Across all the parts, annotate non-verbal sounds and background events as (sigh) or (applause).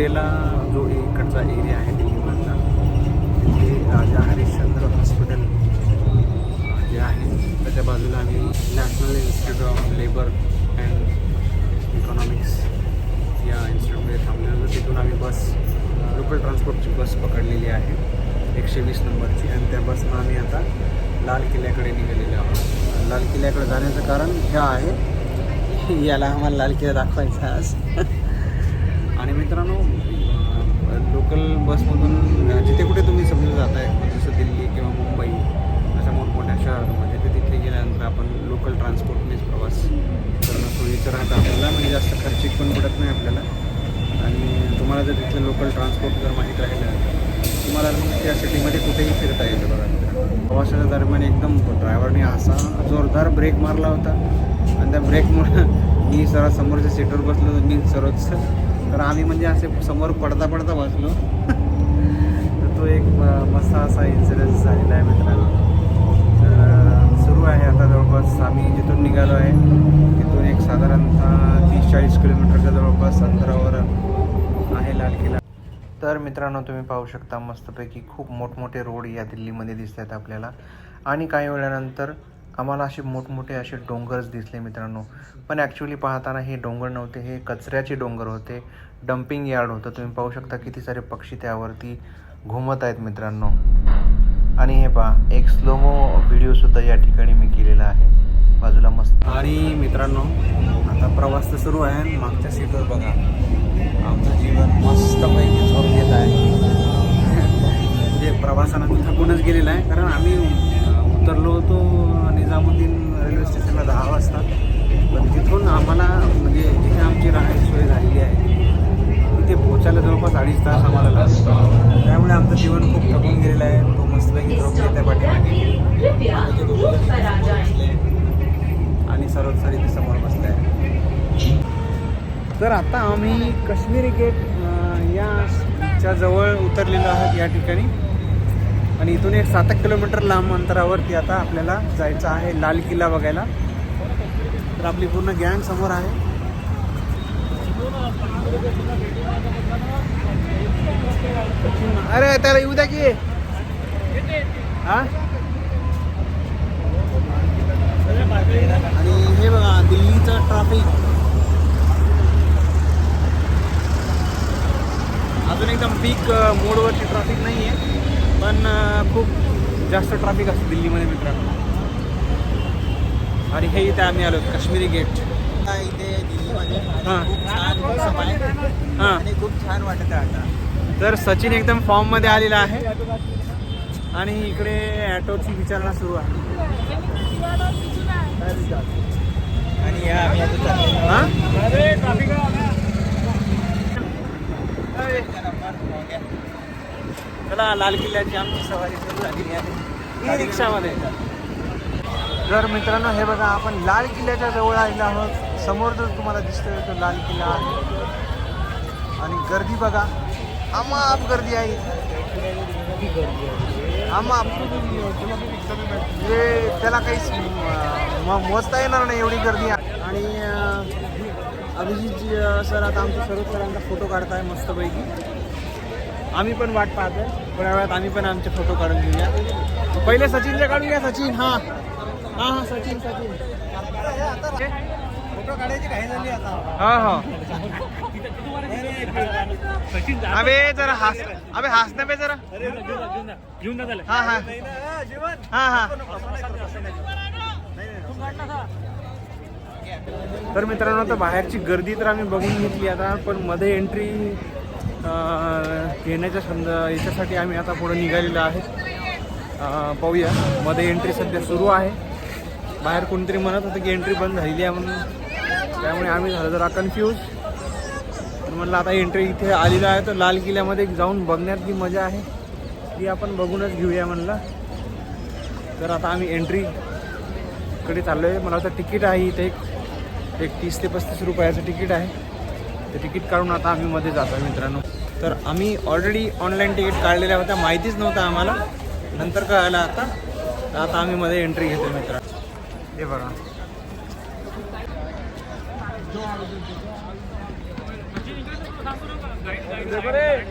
उत्तरेला जो इकडचा एरिया आहे दिल्लीमधला तिथे राजा हरिश्चंद्र हॉस्पिटल जे आहे त्याच्या बाजूला आम्ही national institute of labour and economics या इन्स्टिट्यूटमध्ये थांबलेलो होतो. तिथून आम्ही बस लोकल ट्रान्सपोर्टची बस पकडलेली आहे एकशे वीस नंबरची. आणि त्या बसनं आम्ही आता लाल किल्ल्याकडे निघालेलो आहोत. लाल किल्ल्याकडे जाण्याचं कारण हे आहे याला आम्हाला लाल किल्ला दाखवायचा आहे आज. (laughs) मित्रांनो लोकल बसमधून जिथे कुठे तुम्ही समजून आहे म्हणजे जसं दिल्ली किंवा मुंबई अशा मोठमोठ्या शहरांमध्ये म्हणजे तर तिथे गेल्यानंतर आपण लोकल ट्रान्सपोर्टनेच प्रवास करणं सोयीचं राहतं आपल्याला म्हणजे जास्त खर्चिक पण पडत नाही आपल्याला. आणि तुम्हाला जर तिथलं लोकल ट्रान्सपोर्ट जर माहीत राहिलं तुम्हाला त्या सिटीमध्ये कुठेही फिरता येतं बघा प्रवासाच्या दरम्यान एकदम ड्रायव्हरने असा जोरदार ब्रेक मारला होता. आणि त्या ब्रेकमुळे मी सरळ समोरच्या सीटवर बसलो होतो मी सर्वच तर आम्ही म्हणजे असे समोर पडता पडता बसलो. तर तो एक मस्त असा इन्सिडेन्स झालेला आहे मित्रांनो. तर सुरू आहे आता जवळपास. आम्ही जिथून निघालो आहे तिथून एक साधारणतः तीस चाळीस किलोमीटरच्या जवळपास अंतरावर आहे लाल किल्ला. तर मित्रांनो तुम्ही पाहू शकता मस्तपैकी खूप मोठमोठे रोड या दिल्लीमध्ये दिसत आहेत आपल्याला. आणि काही वेळानंतर आम्हाला असे मोठमोठे असे डोंगरच दिसले मित्रांनो. पण ॲक्च्युली पाहताना हे डोंगर नव्हते हे कचऱ्याचे डोंगर होते. डम्पिंग यार्ड होतं. तुम्ही पाहू शकता किती सारे पक्षी त्यावरती घुमत आहेत मित्रांनो. आणि हे पहा एक स्लोमो व्हिडिओसुद्धा या ठिकाणी मी केलेला आहे. बाजूला मस्त. आणि मित्रांनो आता प्रवास तर सुरू आहे मागच्या सीटवर बघा. आमचं जीवन मस्तपैकी झोप घेत आहे. म्हणजे प्रवासानं थकूनच गेलेला आहे कारण आम्ही उतरलो होतो निजामुद्दीन रेल्वे स्टेशनला दहा वाजता. पण तिथून आम्हाला म्हणजे जिथे आमची राहायची सोय झालेली आहे तिथे पोचायला जवळपास अडीच तास आम्हाला लागतो त्यामुळे आमचं जीवन खूप थकून गेलेलं आहे. तो मस्तपैकी झोप घेत आहे पाठीमागे. आणि सर्वात सारी ते समोर बसले आहे. तर आता आम्ही काश्मीरी गेट याच्या जवळ उतरलेलो आहोत या ठिकाणी. आणि इथून एक सात एक किलोमीटर लांब अंतरावरती आता आपल्याला जायचं आहे लाल किल्ला बघायला. तर आपली पूर्ण गँग समोर आहे. अरे त्याला येऊ द्या की. हा? आणि हे बघा दिल्लीचं ट्रॅफिक अजून एकदम पीक मोडवरची ट्रॅफिक नाही आहे पण खूप जास्त ट्रॅफिक असतं दिल्लीमध्ये मित्रांनो. आणि हे इथे आम्ही आलो काश्मीरी गेट इथे दिल्लीमध्ये हां. खूप छान मौसम आहे. हां. आणि खूप छान वाटत आहे आता. तर सचिन एकदम फॉर्ममध्ये आलेला आहे. आणि इकडे ॲटोची विचारणा सुरू आहे. आणि या आम्ही आता चाललेलो हां? चला लाल किल्ल्याची आमची सवारी सुरू झालेली आहे ई रिक्षामध्ये. जर मित्रांनो हे बघा आपण लाल किल्ल्याच्या जवळ आलेलो आहोत. समोर जो तुम्हाला दिसतोय तो लाल किल्ला आहे. आणि गर्दी बघा. अमाप गर्दी आहे. अमाप म्हणजे त्याला काहीच मोजता येणार नाही एवढी गर्दी आहे. आणि अभिजित अं, सर आता आमच्या सर्व सरांचा फोटो काढताय मस्तपैकी. आम्ही पण वाट पाहतोय. थोड्या वेळात आम्ही पण आमचे फोटो काढून घेऊया. पहिले सचिनचे काढून घ्या सचिन. हां. हां हां सचिन सचिन. हा हा. अबे जरा हास अबे हासना बे जरा. हा हा. हा हा तर मित्रांनो आता बाहेरची गर्दी तर आम्ही बघून घेतली आता पण मध्ये एंट्री घेण्याच्या संद याच्यासाठी आम्ही आता पुढे निघालेलो आहे पाहूया. मध्ये एंट्री सध्या सुरू आहे. बाहेर कोणतरी म्हणत होतं की एंट्री बंद झालेली आहे म्हणून. त्यामुळे आम्ही झालं जरा कन्फ्यूज तर म्हणलं आता एंट्री इथे आलेलं आहे तर लाल किल्ल्यामध्ये जाऊन बघण्यात जी मजा आहे ती आपण बघूनच घेऊया म्हणलं. तर आता आम्ही एंट्री कडे चाललो आहे मला वाटतं तिकीट आहे इथे एक एक तीस ते पस्तीस रुपयाचं तिकीट आहे. ते तिकीट काढून आता आम्ही मध्ये जातो आहे मित्रांनो. तर आम्ही ऑलरेडी ऑनलाईन तिकीट काढलेल्या होत्या. माहितीच नव्हतं आम्हाला. नंतर कळलं आता. तर आता आम्ही मध्ये एंट्री घेतो मित्रांनो. हे बघा.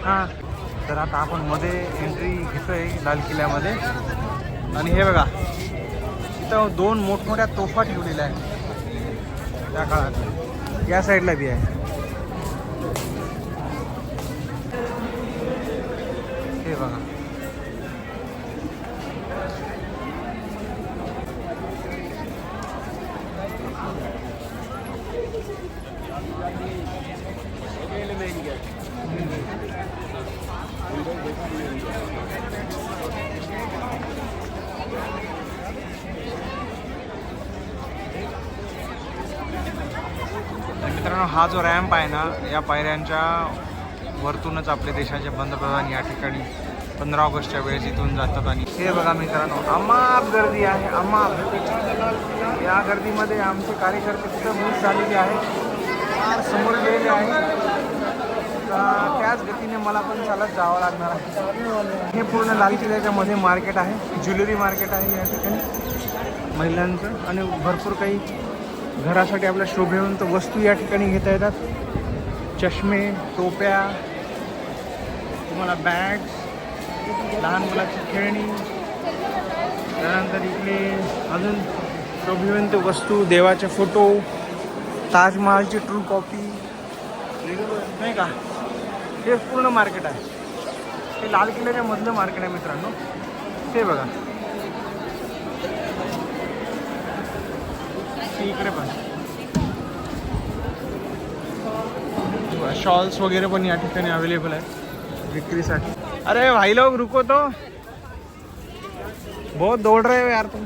हां. तर आता आपण मध्ये एंट्री घेतोय लाल किल्ल्यामध्ये. आणि हे बघा इथं दोन मोठमोठ्या तोफा ठेवलेल्या आहेत. त्या काळात या साईडला बी आहे. हे बघा तर मित्रांनो हा जो रॅम्प आहे ना या पायऱ्यांच्या वरतूनच आपले देशाचे पंतप्रधान या ठिकाणी पंधरा ऑगस्टच्या वेळेस इथून जातात आणि हे बघा मित्रांनो अमाप गर्दी आहे अमाप. या गर्दीमध्ये आमचे कार्यकर्ते तिथं मिस झालेले आहेत. समोर गेलेले आहेत. त्याच गतीने मला पण चालत जावं लागणार आहे. हे पूर्ण लाल किल्ल्याच्या मध्ये मार्केट आहे. ज्वेलरी मार्केट आहे या ठिकाणी. महिलांचं आणि भरपूर काही घरासाठी आपल्या शोभेवंत वस्तू या ठिकाणी घेता येतात. चष्मे टोप्या तुम्हाला बॅग्स लहान मुलाची खेळणी त्यानंतर इकडे अजून शोभिवंत वस्तू देवाचे फोटो ताजमहालची ट्रू कॉपी नाही का? हे पूर्ण मार्केट आहे. हे लाल किल्ल्याच्या मधलं मार्केट आहे मित्रांनो. ते बघा. इकडे पण. शॉल्स वगैरे पण या ठिकाणी अवेलेबल आहे विक्रीसाठी. अरे भाई लोग रुको तो. बहुत दौड़ रहे हो यार तुम.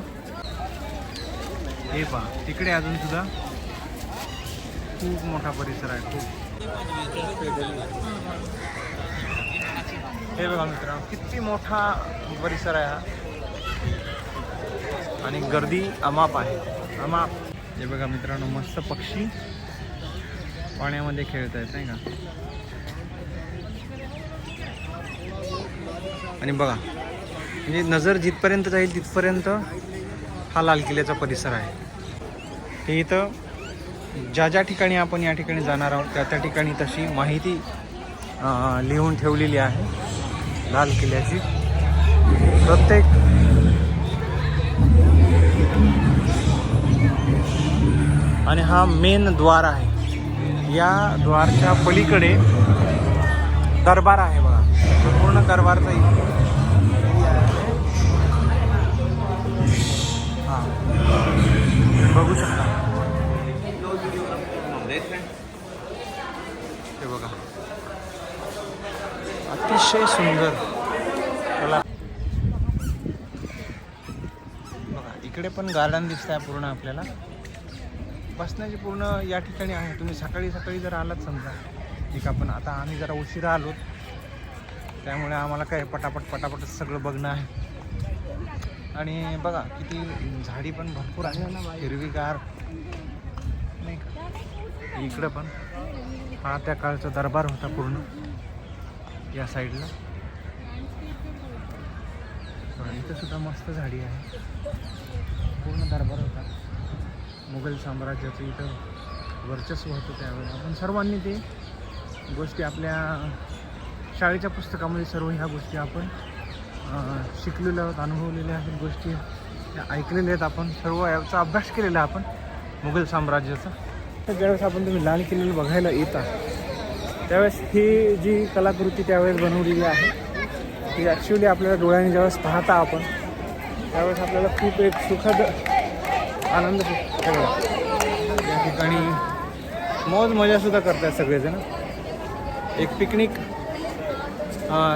हे पहा तिकडे अजून सुद्धा खूप मोठा परिसर आहे खूप. हे बघा मित्रांनो किती मोठा परिसर आहे हा. आणि गर्दी अमाप आहे. अमाप. हे बघा मित्रांनो मस्त पक्षी पाण्यामध्ये खेळत आहेत नाही का? आणि बघा म्हणजे नजर जिथपर्यंत जाईल तिथपर्यंत हा लाल किल्ल्याचा परिसर आहे. हे इथं ज्या ज्या ठिकाणी आपण या ठिकाणी जाणार आहोत त्या त्या ठिकाणी तशी माहिती लिहून ठेवलेली आहे. लाल किल्ल्याची. प्रत्येक आणि हा मेन द्वार आहे. या द्वारच्या पलीकडे दरबार आहे बघा. पूर्ण दरबारचा इथे. बघू शकता. हे बघा. अतिशय सुंदर. त्याला बघा इकडे पण गार्डन दिसत आहे पूर्ण आपल्याला. बसण्याची पूर्ण या ठिकाणी आहे. तुम्ही सकाळी सकाळी जर आलात समजा ठीक आपण आता आम्ही जरा उशिरा आलो त्यामुळे आम्हाला काय पटापट पटापट सगळं बघणं आहे. आणि बघा किती झाडी पण भरपूर आहे ना हिरवीगार. नाही का? इकडं पण. हा त्या काळचा दरबार होता पूर्ण. या साईडला. इथं सुद्धा मस्त झाडी आहे. पूर्ण दरबार होता. मुघल साम्राज्याचं इथं वर्चस्व होतं त्यावेळी. आपण सर्वांनी ते गोष्टी आपल्या शाळेच्या पुस्तकामध्ये सर्व ह्या गोष्टी आपण शिकलेल्या आहोत अनुभवलेल्या आहेत गोष्टी ऐकलेल्या आहेत आपण सर्व याचा अभ्यास केलेला आहे आपण मुघल साम्राज्याचा. तर ज्यावेळेस आपण तुम्ही लाल किल्ल्याला बघायला येता त्यावेळेस ही जी कलाकृती त्यावेळेस बनवलेली आहे ती ॲक्च्युली आपल्याला डोळ्याने ज्यावेळेस पाहता आपण त्यावेळेस आपल्याला खूप एक सुखद आनंद होतो. या ठिकाणी मौज मजासुद्धा करतात सगळेजण. एक पिकनिक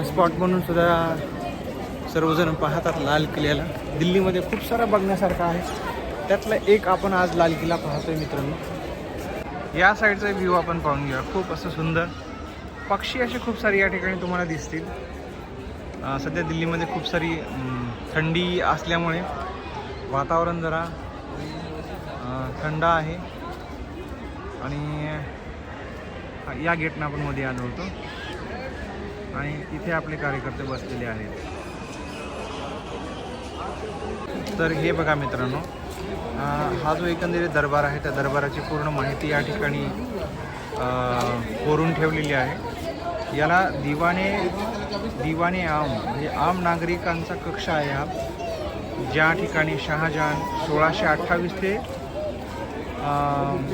स्पॉट म्हणून सुद्धा सर्वजण पाहतात लाल किल्ल्याला. दिल्लीमध्ये खूप सारा बघण्यासारखा आहे. त्यातला एक आपण आज लाल किल्ला पाहतोय मित्रांनो. या साईडचा व्ह्यू आपण पाहून घेऊया. खूप असं सुंदर. पक्षी असे खूप सारे या ठिकाणी तुम्हाला दिसतील. सध्या दिल्लीमध्ये खूप सारी थंडी असल्यामुळे वातावरण जरा थंड आहे. आणि या गेटनं आपण मध्ये आलो होतो. आणि तिथे आपले कार्यकर्ते बसलेले आहेत. तर हे बघा मित्रांनो हा जो एकंदरीत दरबार आहे त्या दरबाराची पूर्ण माहिती या ठिकाणी कोरून ठेवलेली आहे. याला दिवाने दिवाने आम म्हणजे आम नागरिकांचा कक्ष आहे हा. ज्या ठिकाणी शहाजहान सोळाशे अठ्ठावीस ते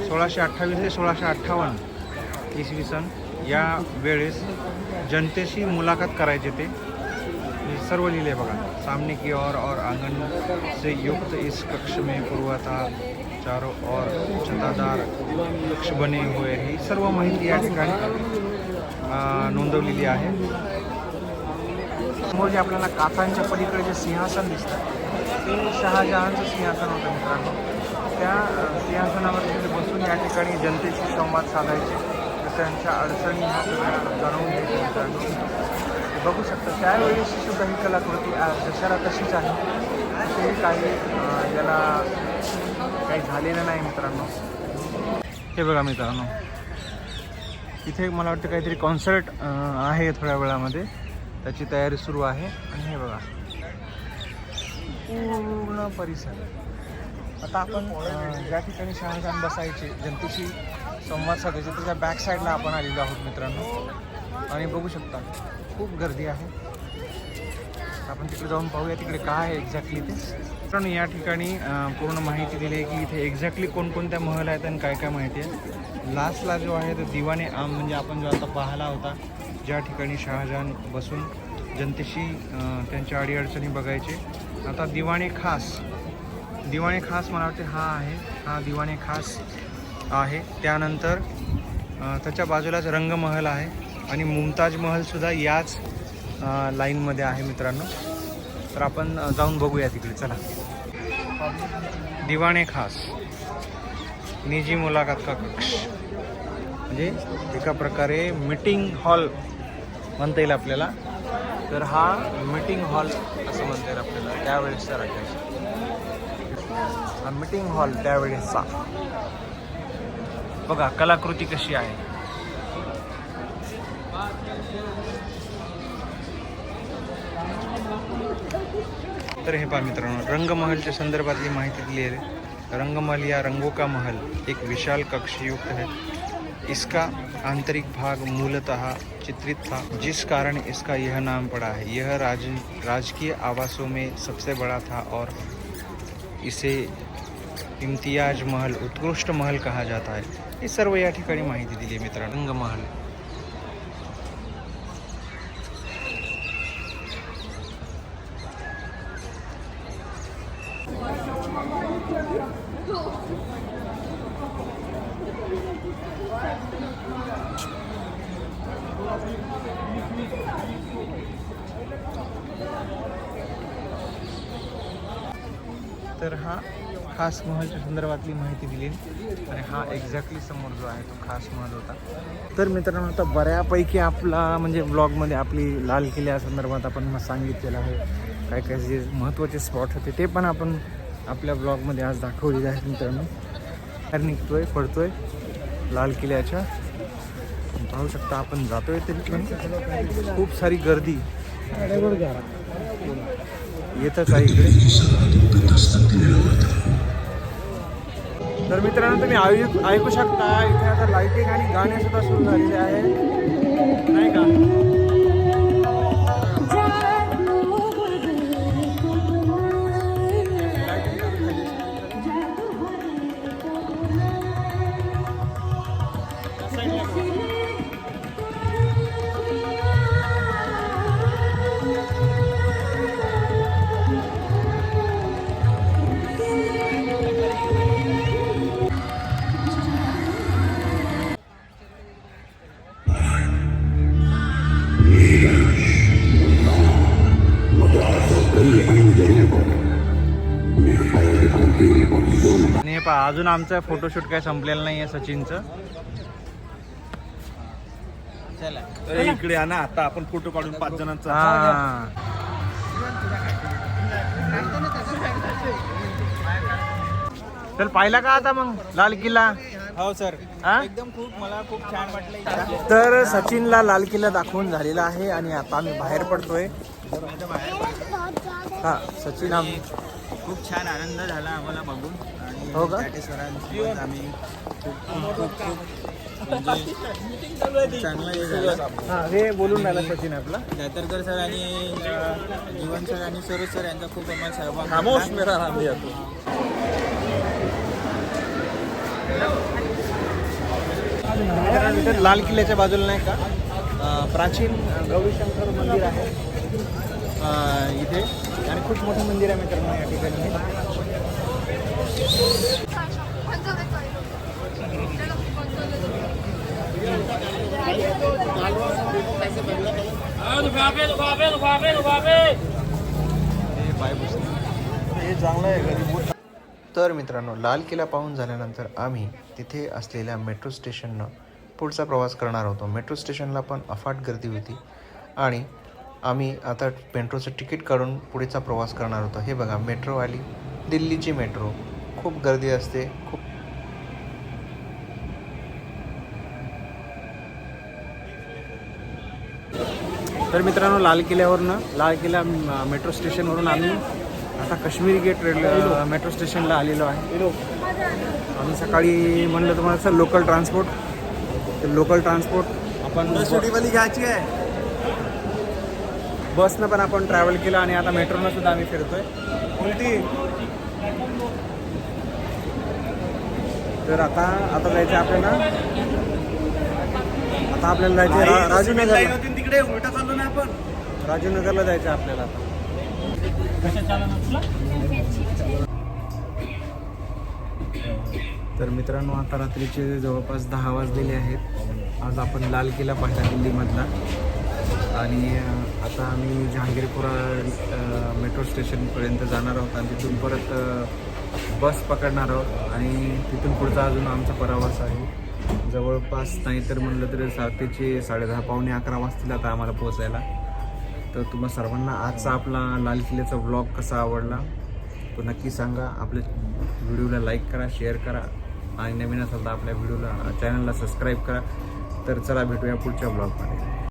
सोळाशे अठ्ठावीस ते सोळाशे अठ्ठावन्न इसवी सन या वेळेस जनतेशी मुलाखत करायचे ते. सर्व लिहिले बघा. सामने की ओर और आंगन से युक्त इस कक्ष में पूर्वतः चारो ओर छतादार कक्ष बने हुए ही. सर्व माहिती या ठिकाणी नोंदवलेली आहे. समोर जे आपल्याला काकांच्या पलीकडे जे सिंहासन दिसतं ते शहाजहानचं सिंहासन होतं मित्रांनो. त्या सिंहासनावरती बसून या ठिकाणी जनतेशी संवाद साधायचे. तर त्यांच्या अडचणी ह्या सगळ्या जाणून घ्यायचे मित्रांनो बघू शकता त्यावेळेस सुद्धा ही कलाकृती आज तशीच आहे. ते काही याला काही झालेलं नाही मित्रांनो. हे बघा मित्रांनो. इथे मला वाटतं काहीतरी कॉन्सर्ट आहे थोड्या वेळामध्ये. त्याची तयारी सुरू आहे. आणि हे बघा. पूर्ण परिसर. आता आपण ज्या ठिकाणी शहाजहान बसायचे जनतेशी संवाद साधायचे. त्याच्या बॅक साईडला आपण आलेलो आहोत मित्रांनो. आणि बघू शकता खूप गर्दी आहे. आपण तिकडे जाऊन पाहूया तिकडे काय आहे एक्झॅक्टली ते. मित्रांनो या ठिकाणी पूर्ण माहिती दिली आहे की इथे एक्झॅक्टली कोणकोणत्या महल आहेत आणि काय काय माहिती आहे. लास्टला जो आहे तो दिवाने आम म्हणजे आपण जो आता पाहिला होता ज्या ठिकाणी शहाजहान बसून जनतेशी त्यांच्या अडीअडचणी बघायचे. आता दिवाणे खास दिवाणे खास मला वाटते हा आहे. हा दिवाणे खास आहे. त्यानंतर त्याच्या बाजूलाच रंगमहल आहे आणि मुमताज महलसुद्धा याच लाईनमध्ये आहे मित्रांनो. तर आपण जाऊन बघूया तिकडे. चला. दिवाणे खास. निजी मुलाखत का कक्ष. म्हणजे एका प्रकारे मीटिंग हॉल म्हणता येईल आपल्याला. तर हा मीटिंग हॉल असं म्हणता येईल आपल्याला. त्यावेळेसचा राज्याचा हा मीटिंग हॉल त्यावेळेसचा. बघा कलाकृती कशी आहे. तर हे पहा मित्रांनो रंगमहलच्या संदर्भातली माहिती दिली आहे. रंगमहल या रंगोका महल एक विशाल कक्षयुक्त है इसका आंतरिक भाग मूलतः चित्रित था जिस कारण इसका यह नाम पड़ा है। यह राज राजकीय आवासों में सबसे बड़ा था और इसे इम्तियाज महल उत्कृष्ट महल कहा जाता है। हे सर्व या ठिकाणी माहिती दिली आहे मित्रांनो। रंगमहल। तर हा खास महलच्या संदर्भातली माहिती दिली आणि हा एक्झॅक्टली समोर जो आहे तो खास महल होता. तर मित्रांनो आता बऱ्यापैकी आपला म्हणजे ब्लॉगमध्ये आपली लाल किल्ल्या संदर्भात आपण सांगितलेलं आहे. काय काय जे महत्त्वाचे स्पॉट होते ते पण आपण आपल्या ब्लॉगमध्ये आज दाखवलेले आहेत मित्रांनो. बाहेर पडतो आहे लाल किल्ल्याच्या. पाहू शकता आपण जातोय तरी खूप सारी गर्दी. येतं का इकडे. तर मित्रांनो तुम्ही ऐकू ऐकू शकता इथे आता लाईटिंग आणि गाणे सुद्धा सुरू झालेले आहे. नाही का? अजून आमचं फोटोशूट काय संपलेलं नाही आहे सचिनचं इकडे ना आता आपण फोटो काढून पाच जणांचा. हा. चल पाहिला का आता मग लाल किल्ला? हो सर. हा? एकदम खूप मला खूप छान वाटलं. तर सचिनला लाल किल्ला दाखवून झालेला आहे आणि आता आम्ही बाहेर पडतोय. हा सचिन आम खूप छान आनंद झाला आम्हाला बघून. आणि हो का? आम्ही खूप खूप खूप खूप खूप चांगलं हे झालं हा हे बोलून राहिला सचिन आपला. दातरकर सर आणि अं, जीवन सर आणि सरोज सर यांचा खूप आम्हाला सहभाग खामोश होता. मेरा नाम लिया तू. इथे लाल किल्ल्याच्या बाजूला नाही का? अं, प्राचीन गौरीशंकर मंदिर आहे. अं, इथे. आणि खूप मोठं मंदिर आहे मित्रांनो या ठिकाणी. तर मित्रांनो लाल किल्ला पाहून झाल्यानंतर आम्ही तिथे असलेल्या मेट्रो स्टेशननं पुढचा प्रवास करणार होतो. मेट्रो स्टेशनला पण अफाट गर्दी होती आणि आम्ही आता मेट्रोचं तिकीट काढून पुढेचा प्रवास करणार होतो. हे बघा मेट्रो आली दिल्लीची मेट्रो खूप गर्दी असते खूप तर मित्रांनो लाल किल्ल्यावरनं लाल किल्ला मेट्रो स्टेशनवरून आम्ही आता काश्मीरी गेट रेल्वे मेट्रो स्टेशनला आलेलो आहे. आम्ही सकाळी म्हणलं तुम्हाला सर लोकल ट्रान्सपोर्ट ते लोकल ट्रान्सपोर्ट आपण घ्यायची आहे. बसनं पण आपण ट्रॅव्हल केलं आणि आता मेट्रोनं सुद्धा आम्ही फिरतोय. कोणती तर आता आता जायचं आपल्याला. आता आपल्याला जायचं रा- राजूनगरला तिकडे उलटा चाललो ना आपण. राजूनगरला जायचं आपल्याला आता. तर मित्रांनो आता रात्रीचे जवळपास दहा वाजलेले आहेत. आज आपण लाल किल्ला पाहिला दिल्लीमधला. आणि आता आम्ही जहांगीरपुरा मेट्रो स्टेशनपर्यंत जाणार आहोत. आणि तिथून परत बस पकडणार आहोत आणि तिथून पुढचा अजून आमचा प्रवास आहे. जवळपास नाही तर म्हणलं तरी सातेचे साडेदहा पावणे अकरा वाजतील आता आम्हाला पोहोचायला. तर तुम्हा सर्वांना आजचा आपला लाल किल्ल्याचा ब्लॉग कसा आवडला तो नक्की सांगा. आपल्या व्हिडिओला लाईक करा शेअर करा. आणि नवीन असाल तर आपल्या व्हिडिओला चॅनलला सबस्क्राईब करा. तर चला भेटूया पुढच्या ब्लॉगमध्ये